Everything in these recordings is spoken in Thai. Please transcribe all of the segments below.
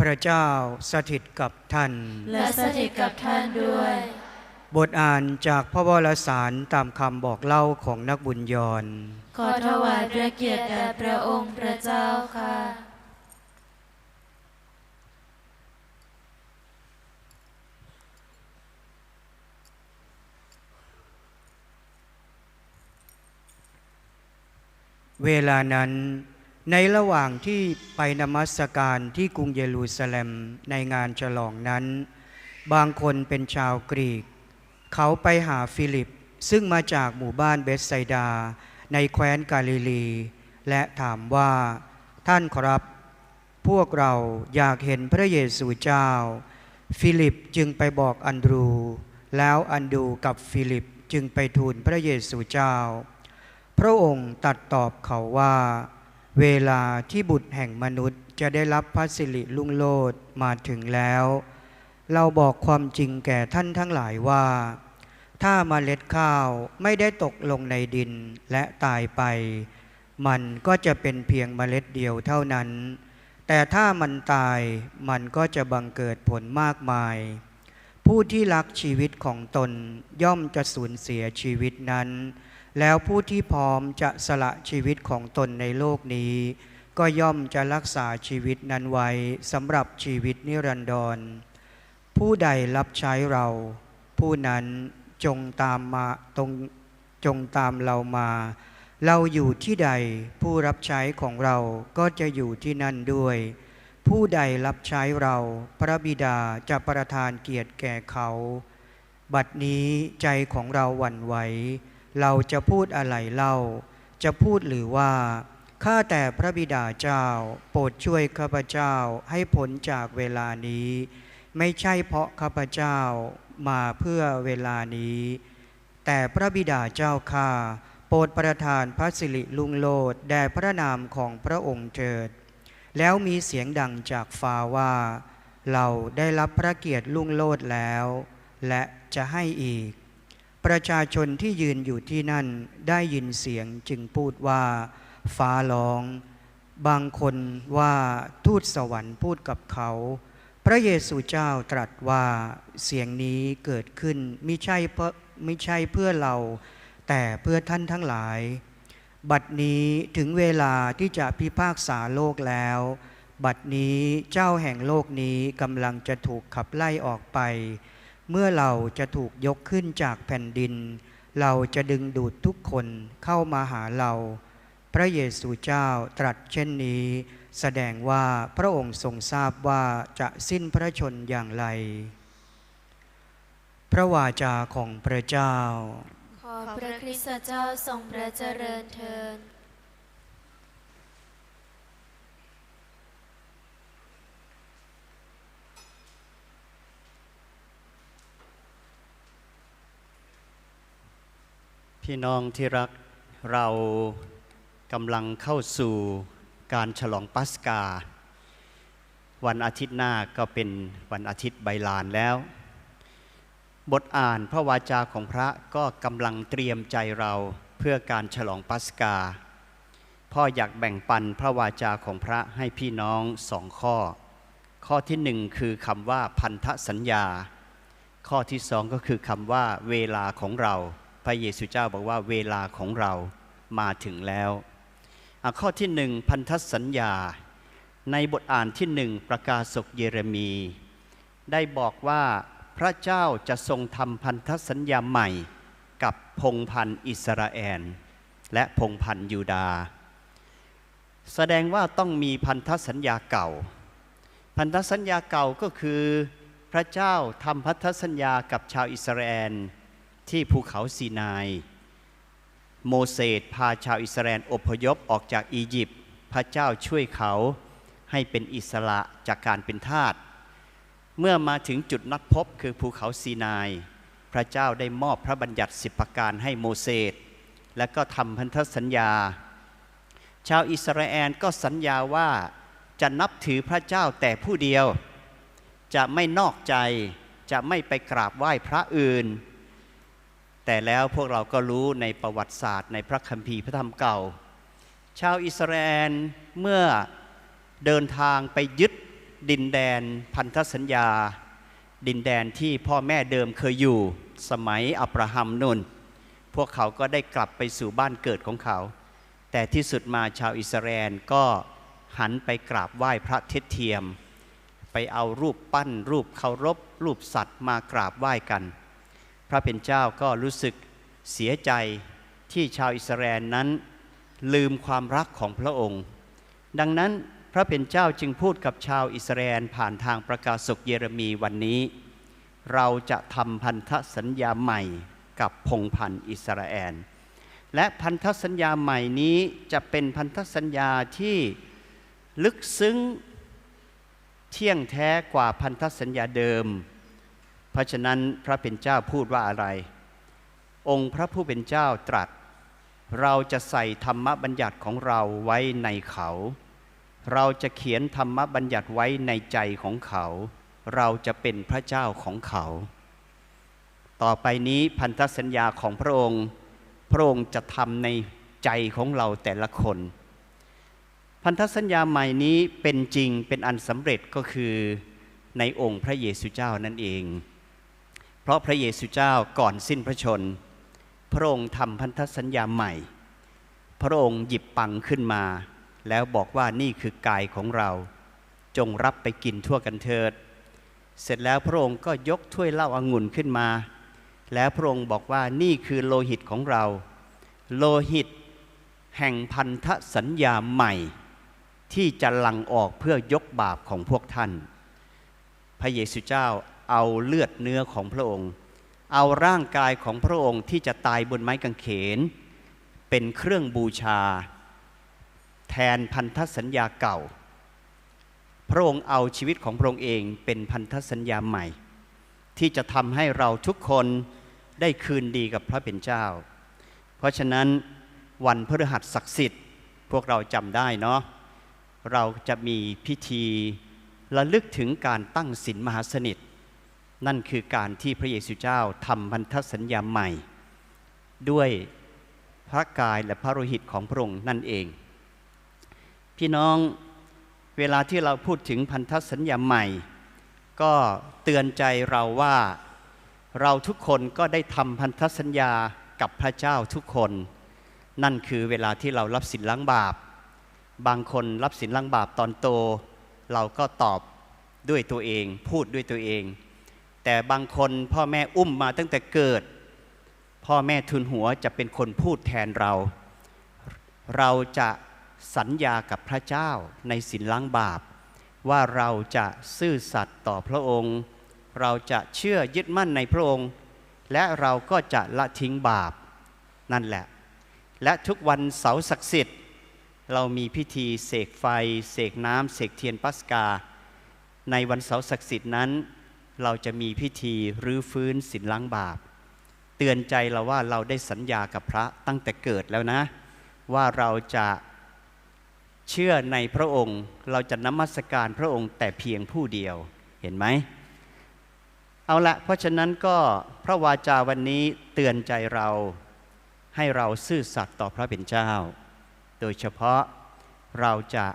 พระเจ้าสถิตกับท่าน และสถิตกับท่านด้วย บทอ่านจากพระวรสารตามคำบอกเล่าของนักบุญยนต์ขอถวายพระเกียรติแด่พระองค์พระเจ้าค่ะ เวลานั้น ในระหว่างที่ไปนมัสการที่กรุงเยรูซาเล็มในงานฉลองนั้น บางคนเป็นชาวกรีก เขาไปหาฟิลิป ซึ่งมาจากหมู่บ้านเบสไซดา ในแคว้นกาลิลี และถามว่า ท่านครับ พวกเราอยากเห็นพระเยซูเจ้า ฟิลิปจึงไปบอกอันดรู แล้วอันดูกับฟิลิปจึงไปทูลพระเยซูเจ้า พระองค์ตัดตอบเขาว่า เวลาที่บุตรแห่งมนุษย์จะได้รับพระสิริลุ่งโลดมาถึงแล้ว เราบอกความจริงแก่ท่านทั้งหลายว่า ถ้ามาเมล็ดข้าวไม่ได้ตกลงในดินและตายไป มันก็จะเป็นเพียงเมล็ดเดียวเท่านั้น แต่ถ้ามันตายมันก็จะบังเกิดผลมากมาย ผู้ที่รักชีวิตของตนย่อมจะสูญเสียชีวิตนั้น แล้วผู้ที่พร้อมจะสละชีวิตของตนในโลกนี้ ก็ย่อมจะรักษาชีวิตนั้นไว้สำหรับชีวิตนิรันดร ผู้ใดรับใช้เรา ผู้นั้นจงตามมาตรงจงตามเรามา เราอยู่ที่ใดผู้รับใช้ของเราก็จะอยู่ที่นั่นด้วย ผู้ใดรับใช้เรา พระบิดาจะประทานเกียรติแก่เขา บัดนี้ใจของเราหวั่นไหว เราจะพูดอะไรเล่า จะพูดหรือว่า ข้าแต่พระบิดาเจ้า โปรดช่วยข้าพเจ้าให้พ้นจากเวลานี้ ไม่ใช่เพราะข้าพเจ้ามาเพื่อเวลานี้ แต่พระบิดาเจ้าข้าโปรดประทานพระสิริลุงโลดแด่พระนามของพระองค์เถิด แล้วมีเสียงดังจากฟ้าว่า เราได้รับพระเกียรติลุงโลดแล้ว และจะให้อีก ประชาชนที่ยืนอยู่ที่นั่นได้ยินเสียงจึงพูดว่า ฟ้าร้อง บางคนว่าทูตสวรรค์พูดกับเขา พระเยซูเจ้าตรัสว่าเสียงนี้เกิดขึ้นไม่ใช่เพราะไม่ใช่เพื่อเรา แต่เพื่อท่านทั้งหลาย บัดนี้ถึงเวลาที่จะพิพากษาโลกแล้ว บัดนี้เจ้าแห่งโลกนี้กำลังจะถูกขับไล่ออกไป เมื่อเราจะถูกยกขึ้นจากแผ่นดิน เราจะดึงดูดทุกคนเข้ามาหาเรา พระเยซูเจ้าตรัสเช่นนี้ แสดงว่าพระองค์ทรงทราบว่าจะสิ้นพระชนอย่างไร พระวาจาของพระเจ้า ขอพระคริสตเจ้าทรงพระเจริญเทิน พี่น้องที่รักเรากำลังเข้าสู่การฉลองปัสกา วันอาทิตย์หน้าก็เป็นวันอาทิตย์ใบลานแล้ว บทอ่านพระวาจาของพระก็กำลังเตรียมใจเราเพื่อการฉลองปัสกา พ่ออยากแบ่งปันพระวาจาของพระให้พี่น้องสองข้อ ข้อที่หนึ่งคือคำว่าพันธสัญญา ข้อที่สองก็คือคำว่าเวลาของเรา พระเยซูเจ้าบอกว่าเวลาของเรามาถึงแล้วข้อที่หนึ่งพันธสัญญา ในบทอ่านที่หนึ่งประกาศกเยเรมี ได้บอกว่าพระเจ้าจะทรงทำพันธสัญญาใหม่กับพงพันอิสราเอลและพงพันยูดาห์แสดงว่าต้องมีพันธสัญญาเก่า พันธสัญญาเก่าก็คือ พระเจ้าทำพันธสัญญากับชาวอิสราเอล ที่ภูเขาซีนาย โมเสสพาชาวอิสราเอลอพยพออกจากอียิปต์พระเจ้าช่วยเขาให้เป็นอิสระจากการเป็นทาสเมื่อมาถึงจุดนัดพบคือภูเขาซีนาย พระเจ้าได้มอบพระบัญญัติสิบประการให้โมเสสและก็ทำพันธสัญญา ชาวอิสราเอลก็สัญญาว่าจะนับถือพระเจ้าแต่ผู้เดียว จะไม่นอกใจจะไม่ไปกราบไหว้พระอื่น แต่แล้วพวกเราก็รู้ในประวัติศาสตร์ในพระคัมภีร์พระธรรมเก่า ชาวอิสราเอลเมื่อเดินทางไปยึดดินแดนพันธสัญญา ดินแดนที่พ่อแม่เดิมเคยอยู่สมัยอับราฮัมนุนพวกเขาก็ได้กลับไปสู่บ้านเกิดของเขา แต่ที่สุดมาชาวอิสราเอลก็หันไปกราบไหว้พระเทศเทียม ไปเอารูปปั้น รูปเคารพ รูปสัตว์มากราบไหว้กัน พระเป็นเจ้าก็รู้สึกเสียใจที่ชาวอิสราเอลนั้น ลืมความรักของพระองค์ ดังนั้นพระเป็นเจ้าจึงพูดกับชาวอิสราเอลผ่านทางประกาศกเยเรมีวันนี้ เราจะทำพันธสัญญาใหม่กับพงพันธ์อิสราเอลและพันธสัญญาใหม่นี้จะเป็นพันธสัญญาที่ลึกซึ้งเที่ยงแท้กว่าพันธสัญญาเดิม เพราะฉะนั้นพระเป็นเจ้าพูดว่าอะไร องค์พระผู้เป็นเจ้าตรัส เราจะใส่ธรรมบัญญัติของเราไว้ในเขา เราจะเขียนธรรมบัญญัติไว้ในใจของเขา เราจะเป็นพระเจ้าของเขา ต่อไปนี้พันธสัญญาของพระองค์ พระองค์จะทำในใจของเราแต่ละคน พันธสัญญาใหม่นี้เป็นจริงเป็นอันสำเร็จก็คือในองค์พระเยซูเจ้านั่นเอง ราะพระเยซูเจ้าก่อนสิ้นพระชน พระองค์ทำพันธสัญญาใหม่ พระองค์หยิบปังขึ้นมา แล้วบอกว่านี่คือกายของเรา จงรับไปกินทั่วกันเถิด เสร็จแล้วพระองค์ก็ยกถ้วยเหล้าอางุ่นขึ้นมา แล้วพระองค์บอกว่านี่คือโลหิตของเรา โลหิต แห่งพันธสัญญาใหม่ ที่จะหลั่งออกเพื่อยกบาปของพวกท่าน พระเยซูเจ้า เอาเลือดเนื้อของพระองค์ เอาร่างกายของพระองค์ที่จะตายบนไม้กางเขน เป็นเครื่องบูชา แทนพันธสัญญาเก่า พระองค์เอาชีวิตของพระองค์เองเป็นพันธสัญญาใหม่ ที่จะทำให้เราทุกคนได้คืนดีกับพระเป็นเจ้า เพราะฉะนั้นวันพฤหัสศักดิ์สิทธิ์พวกเราจำได้เนาะเราจะมีพิธีระลึกถึงการตั้งศีลมหาสนิท นั่นคือการที่พระเยซูเจ้าทำพันธสัญญาใหม่ ด้วยพระกายและพระโลหิตของพระองค์นั่นเอง พี่น้องเวลาที่เราพูดถึงพันธสัญญาใหม่ ก็เตือนใจเราว่าเราทุกคนก็ได้ทำพันธสัญญากับพระเจ้าทุกคน นั่นคือเวลาที่เรารับสินล้างบาป บางคนรับสินล้างบาปตอนโต เราก็ตอบด้วยตัวเอง พูดด้วยตัวเอง แต่บางคนพ่อแม่อุ้มมาตั้งแต่เกิด พ่อแม่ทุนหัวจะเป็นคนพูดแทนเรา เราจะสัญญากับพระเจ้าในสินล้างบาป ว่าเราจะซื่อสัตย์ต่อพระองค์ เราจะเชื่อยึดมั่นในพระองค์ และเราก็จะละทิ้งบาปนั่นแหละ และทุกวันเสาร์ศักดิ์สิทธิ์ เรามีพิธีเสกไฟ เสกน้ำเสกเทียนปัสกา ในวันเสาร์ศักดิ์สิทธิ์นั้น เราจะมีพิธีรื้อฟื้นสินล้างบาป เตือนใจเราว่าเราได้สัญญากับพระตั้งแต่เกิดแล้วนะ ว่าเราจะเชื่อในพระองค์ เราจะนมัสการพระองค์แต่เพียงผู้เดียวเห็นไหมเอาละเพราะฉะนั้นก็พระวาจาวันนี้เตือนใจเราให้เราซื่อสัตย์ต่อพระเป็นเจ้า โดยเฉพาะเราจะ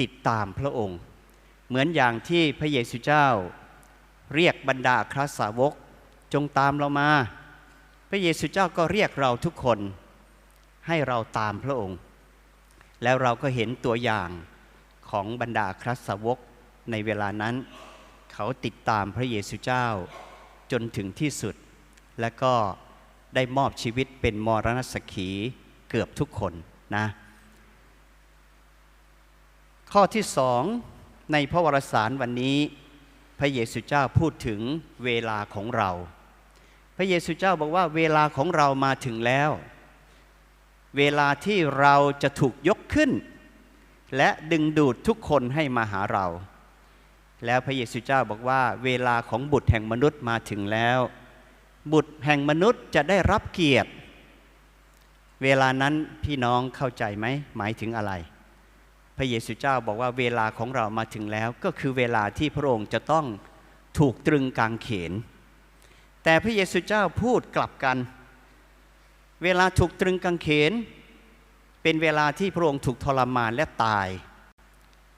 ติดตามพระองค์ เหมือนอย่างที่พระเยซูเจ้า เรียกบรรดาคราสาวกจงตามเรามา พระเยซูเจ้าก็เรียกเราทุกคนให้เราตามพระองค์ แล้วเราก็เห็นตัวอย่างของบรรดาคราสาวกในเวลานั้น เขาติดตามพระเยซูเจ้าจนถึงที่สุด และก็ได้มอบชีวิตเป็นมรณสขีเกือบทุกคนนะ ข้อที่สองในพระวรสารวันนี้ พระเยซูเจ้าพูดถึงเวลาของเรา พระเยซูเจ้าบอกว่าเวลาของเรามาถึงแล้ว เวลาที่เราจะถูกยกขึ้น และดึงดูดทุกคนให้มาหาเรา แล้วพระเยซูเจ้าบอกว่า เวลาของบุตรแห่งมนุษย์มาถึงแล้ว บุตรแห่งมนุษย์จะได้รับเกียรติ เวลานั้นพี่น้องเข้าใจไหมหมายถึงอะไร พระเยซูเจ้าบอกว่าเวลาของเรามาถึงแล้ว ก็คือเวลาที่พระองค์จะต้องถูกตรึงกางเขน แต่พระเยซูเจ้าพูดกลับกัน เวลาถูกตรึงกางเขน เป็นเวลาที่พระองค์ถูกทรมานและตาย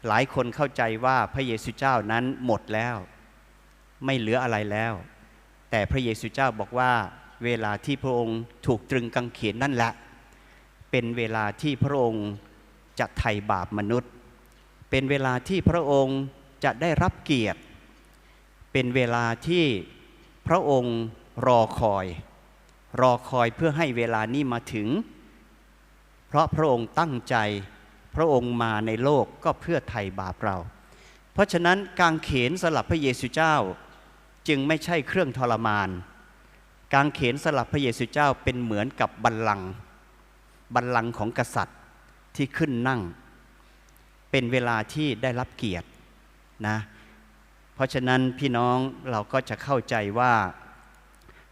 หลายคนเข้าใจว่าพระเยซูเจ้านั้นหมดแล้ว ไม่เหลืออะไรแล้ว แต่พระเยซูเจ้าบอกว่าเวลาที่พระองค์ถูกตรึงกางเขนนั่นแหละ เป็นเวลาที่พระองค์ จะไถ่บาปมนุษย์ เป็นเวลาที่พระองค์จะได้รับเกียรติ เป็นเวลาที่พระองค์รอคอย รอคอยเพื่อให้เวลานี้มาถึง เพราะพระองค์ตั้งใจ พระองค์มาในโลกก็เพื่อไถ่บาปเรา เพราะฉะนั้นการเขนสลับพระเยซูเจ้าจึงไม่ใช่เครื่องทรมาน การเขนสลับพระเยซูเจ้าเป็นเหมือนกับบัลลังก์บัลลังก์ของกษัตริย์ ที่ขึ้นนั่ง เป็นเวลาที่ได้รับเกียรตินะเพราะฉะนั้นพี่น้องเราก็จะเข้าใจว่า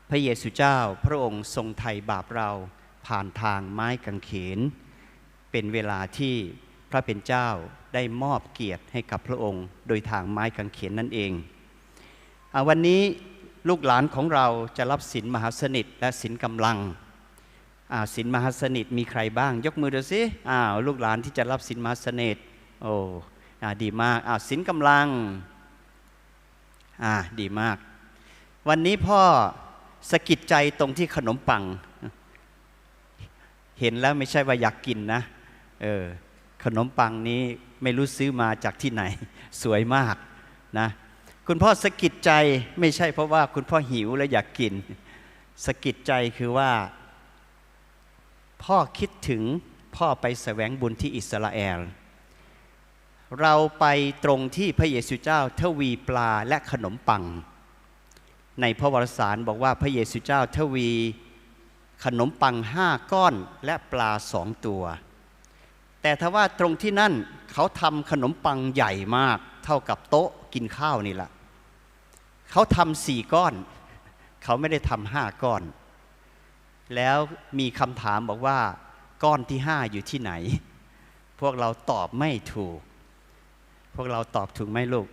พระเยซูเจ้าพระองค์ทรงไถ่บาปเราผ่านทางไม้กางเขน เป็นเวลาที่พระเป็นเจ้าได้มอบเกียรติให้กับพระองค์ โดยทางไม้กางเขนนั่นเองอวันนี้ลูกหลานของเราจะรับศีลมหาสนิทและศีลกำลัง อ่าศีลมหาสนิทมีใครบ้าง ยกมือดูสิอ้าวลูกหลานที่จะรับศีลมหาสนิทโอ้อ่าดีมากอ้าวศีลกำลังอ่าดีมาก วันนี้พ่อสะกิดใจตรงที่ขนมปัง เห็นแล้วไม่ใช่ว่าอยากกินนะเออขนมปังนี้ไม่รู้ซื้อมาจากที่ไหน สวยมากนะคุณพ่อสะกิดใจไม่ใช่เพราะว่าคุณพ่อหิวและอยากกินสะกิดใจคือว่า พ่อคิดถึงพ่อไปแสวงบุญที่อิสราเอล เราไปตรงที่พระเยซูเจ้าทวีปลาและขนมปัง ในพระวรสารบอกว่าพระเยซูเจ้าทวีขนมปังห้าก้อนและปลาสองตัว แต่ถ้าว่าตรงที่นั่นเขาทำขนมปังใหญ่มาก เท่ากับโต๊ะกินข้าวนี่แหละเขาทำสี่ก้อน เขาไม่ได้ทำห้าก้อน แล้วมีคำถามบอกว่าก้อนที่ห้าอยู่ที่ไหน พวกเราตอบไม่ถูก พวกเราตอบถูกไหมลูก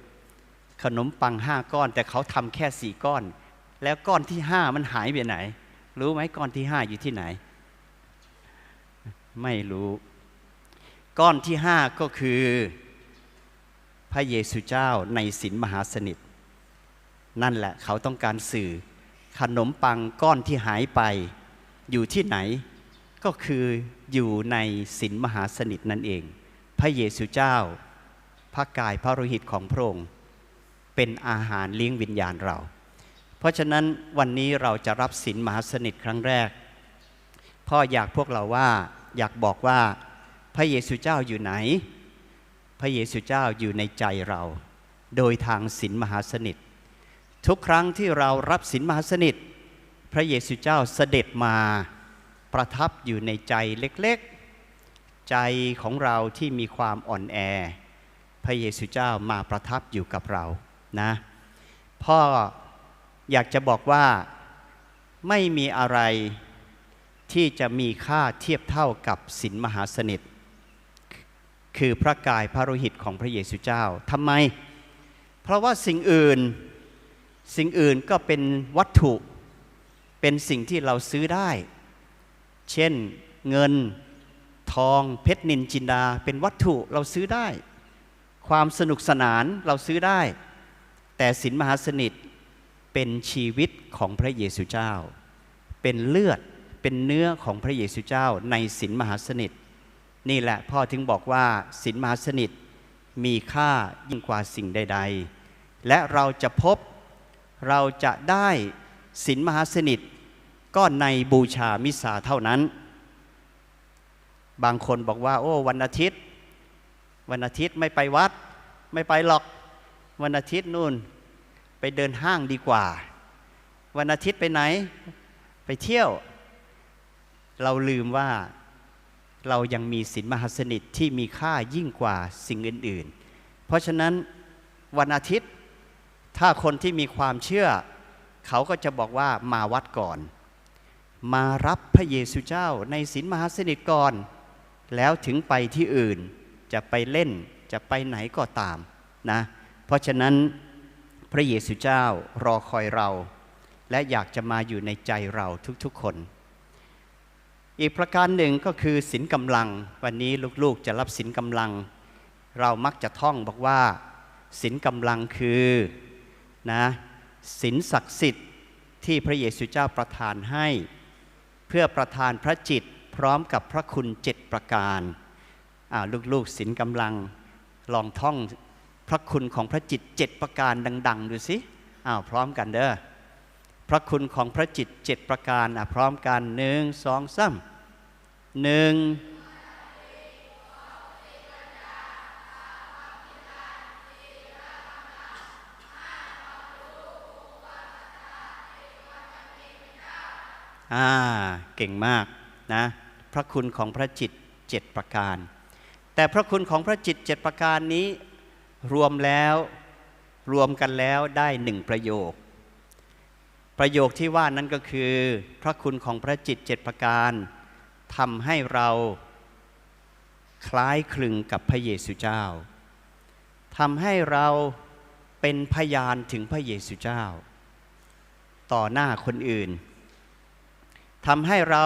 ขนมปังห้าก้อน แต่เขาทำแค่สี่ก้อน แล้วก้อนที่ห้ามันหายไปไหน รู้ไหมก้อนที่ห้าอยู่ที่ไหน ไม่รู้ ก้อนที่ห้าก็คือพระเยซูเจ้าในศีลมหาสนิท นั่นแหละเขาต้องการสื่อ ขนมปังก้อนที่หายไป อยู่ที่ไหนก็คืออยู่ในศีลมหาสนิทนั่นเอง พระเยซูเจ้า พระกายพระโลหิตของพระองค์เป็นอาหารเลี้ยงวิญญาณเรา เพราะฉะนั้นวันนี้เราจะรับศีลมหาสนิทครั้งแรก พ่ออยากพวกเราว่าอยากบอกว่าพระเยซูเจ้าอยู่ไหน พระเยซูเจ้าอยู่ในใจเรา โดยทางศีลมหาสนิท ทุกครั้งที่เรารับศีลมหาสนิท พระเยซูเจ้าเสด็จมาประทับอยู่ในใจเล็กๆ ใจของเราที่มีความอ่อนแอ พระเยซูเจ้ามาประทับอยู่กับเรานะพ่ออยากจะบอกว่าไม่มีอะไรที่จะมีค่าเทียบเท่ากับศีลมหาสนิท คือพระกายพระโลหิตของพระเยซูเจ้าทำไม เพราะว่าสิ่งอื่น สิ่งอื่นก็เป็นวัตถุ เป็นสิ่งที่เราซื้อได้ เช่นเงินทองเพชรนินจินดา เป็นวัตถุเราซื้อได้ ความสนุกสนานเราซื้อได้ แต่ศีลมหาสนิทเป็นชีวิตของพระเยซูเจ้า เป็นเลือดเป็นเนื้อของพระเยซูเจ้าในศีลมหาสนิท นี่แหละพ่อถึงบอกว่าศีลมหาสนิทมีค่ายิ่งกว่าสิ่งใด ๆ และเราจะพบเราจะได้ ศีลมหาสนิทก็ในบูชามิสาเท่านั้น บางคนบอกว่า โอ้ วันอาทิตย์ วันอาทิตย์ไม่ไปวัด ไม่ไปหรอก วันอาทิตย์นู่นไปเดินห้างดีกว่า วันอาทิตย์ไปไหน ไปเที่ยว เราลืมว่าเรายังมีศีลมหาสนิทที่มีค่ายิ่งกว่าสิ่งอื่น ๆ เพราะฉะนั้นวันอาทิตย์ถ้าคนที่มีความเชื่อ เขาก็จะบอกว่ามาวัดก่อน มารับพระเยซูเจ้าในศีลมหาสนิทก่อน แล้วถึงไปที่อื่น จะไปเล่นจะไปไหนก็ตามนะ เพราะฉะนั้นพระเยซูเจ้ารอคอยเรา และอยากจะมาอยู่ในใจเราทุกๆคน อีกประการหนึ่งก็คือศีลกำลัง วันนี้ลูกๆจะรับศีลกำลัง เรามักจะท่องบอกว่าศีลกำลังคือนะ ศีลศักดิ์สิทธิ์ที่พระเยซูเจ้าประทานให้ เพื่อประทานพระจิตพร้อมกับพระคุณเจ็ดประการอ่าลูกๆศีลกำลังลองท่องพระคุณของพระจิตเจ็ดประการดัง ๆ ดูสิอ้าวพร้อมกันเด้อพระคุณของพระจิตเจ็ดประการอะพร้อมกันหนึ่งสองสามหนึ่ง อ่า เก่งมากนะพระคุณของพระจิตเจ็ดประการ แต่พระคุณของพระจิตเจ็ดประการนี้รวมแล้วรวมกันแล้วได้หนึ่งประโยค ประโยคที่ว่านั้นก็คือ พระคุณของพระจิตเจ็ดประการทำให้เราคล้ายคลึงกับพระเยซูเจ้าทำให้เราเป็นพยานถึงพระเยซูเจ้า ต่อหน้าคนอื่น ทำให้เรา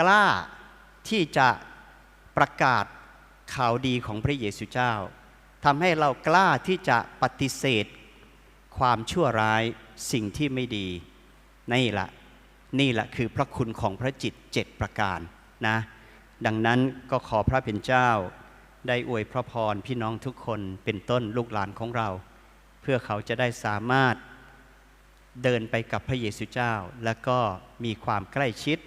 กล้าที่จะประกาศข่าวดีของพระเยซูเจ้าทำให้เรากล้าที่จะปฏิเสธ ความชั่วร้ายสิ่งที่ไม่ดี นี่แหละนี่แหละคือพระคุณของพระจิตเจ็ดประการนะ ดังนั้นก็ขอพระเป็นเจ้า ได้อวยพระพรพี่น้องทุกคนเป็นต้นลูกหลานของเรา เพื่อเขาจะได้สามารถ เดินไปกับพระเยซูเจ้า แล้วก็มีความใกล้ชิด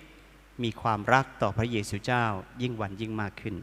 มีความรักต่อพระเยซูเจ้ายิ่งวันยิ่งมากขึ้น